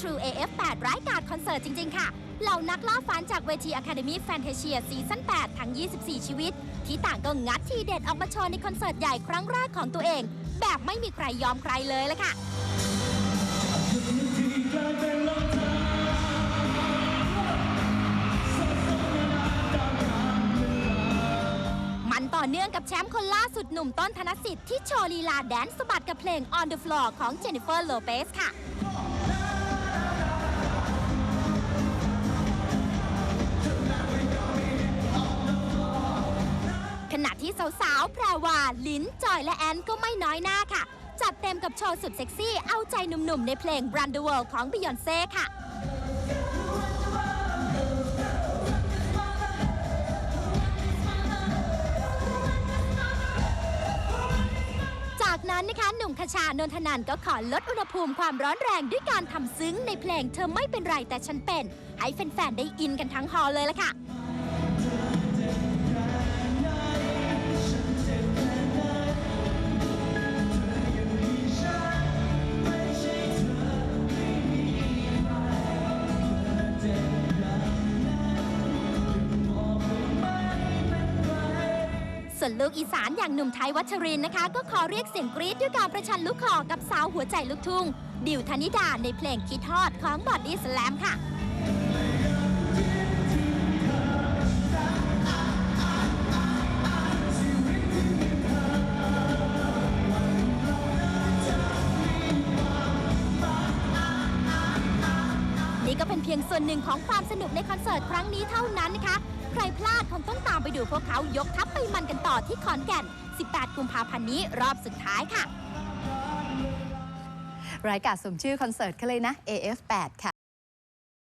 True AF8 ร้ายกาจคอนเสิร์ตจริง ๆ ค่ะ เหล่านักล่าฝันจากเวที Academy Fantasia ซีซั่น8 ทั้ง 24 ชีวิต ที่ต่างก็งัดทีเด็ดออกมาโชว์ในคอนเสิร์ตใหญ่ครั้งแรกของตัวเอง แบบไม่มีใครยอมใครเลยละค่ะมันต่อเนื่องกับแชมป์คนล่าสุดหนุ่มต้นธนสิทธิ์ที่โชว์ลีลาแดนซ์สะบัดกับเพลง On the Floor ของเจนนิเฟอร์โลเปสค่ะ ณะที่สาวๆแพรวาลินจอยและแอนก็ไม่น้อยหน้าค่ะ จัดเต็มกับโชว์สุดเซ็กซี่เอาใจหนุ่มๆ ในเพลง Run the World ของ Beyoncé ค่ะจากนั้นนะคะหนุ่มคชานนทนันก็ขอลดอุณหภูมิความร้อนแรงด้วยการทำซึ้งในเพลงเธอไม่เป็นไรแต่ฉันเป็น ให้แฟนๆ ได้อินกันทั้งฮอลเลยละค่ะ ส่วนลูกอีสานอย่างหนุ่มไทยวัชรินนะคะ ก็ขอเรียกเสียงกรี๊ดด้วยการประชันลูกคอกับสาวหัวใจลูกทุ่ง ดิวธนิดาในเพลงคิดฮอดของบอดดี้สแลมค่ะนี่ก็เป็นเพียงส่วนหนึ่งของความสนุกในคอนเสิร์ตครั้งนี้เท่านั้นนะคะ ใครพลาดคงต้องตามไป ดูพวกเขายกทัพไปมันกันต่อที่ขอนแก่น 18 กุมภาพันธ์นี้รอบสุดท้ายค่ะ รายการสมชื่อคอนเสิร์ตเขาเลยนะ AF8 ค่ะ